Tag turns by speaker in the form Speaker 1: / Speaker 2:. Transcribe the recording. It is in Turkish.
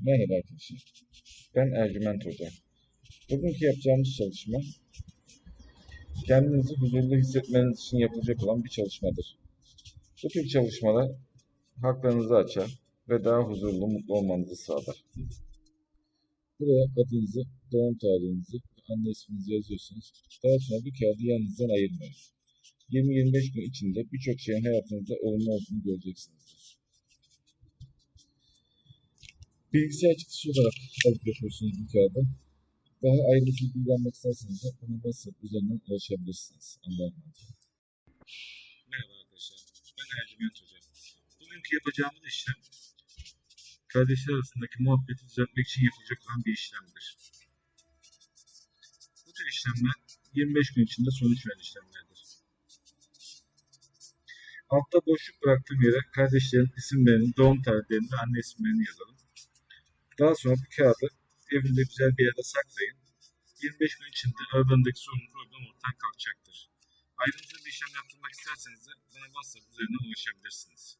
Speaker 1: Merhaba arkadaşlar. Ben Ercüment Hoca. Bugünkü yapacağımız çalışma kendinizi huzurlu hissetmeniz için yapılacak olan bir çalışmadır. Bu tür çalışmalar haklarınızı açar ve daha huzurlu, mutlu olmanızı sağlar. Buraya adınızı, doğum tarihinizi ve anne isminizi yazıyorsunuz. Daha sonra bu kağıdı yanınızdan ayırmayın. 20-25 gün içinde birçok şeyin hayatınızda olumlu olduğunu göreceksinizdir. Bilgisayar çıktısı olarak alıp yapıyorsunuz bu kağıdı. Daha ayrıntılı bilgi almak isterseniz de bana WhatsApp üzerinden ulaşabilirsiniz. Allah'a. Merhaba arkadaşlar. Ben Ercüment Hoca. Bugünkü yapacağımız işlem kardeşler arasındaki muhabbeti düzeltmek için yapılacak olan bir işlemdir. Bu tür işlemler 25 gün içinde sonuç veren işlemlerdir. Altta boşluk bıraktığım yere kardeşlerin isimlerini, doğum tarihlerini ve anne isimlerini yazalım. Daha sonra bu kağıdı evinizde güzel bir yerde saklayın. 25 gün içinde aralarındaki sorun problem ortadan kalkacaktır. Ayrıntılı bir işlem yaptırmak isterseniz de bana WhatsApp üzerinden ulaşabilirsiniz.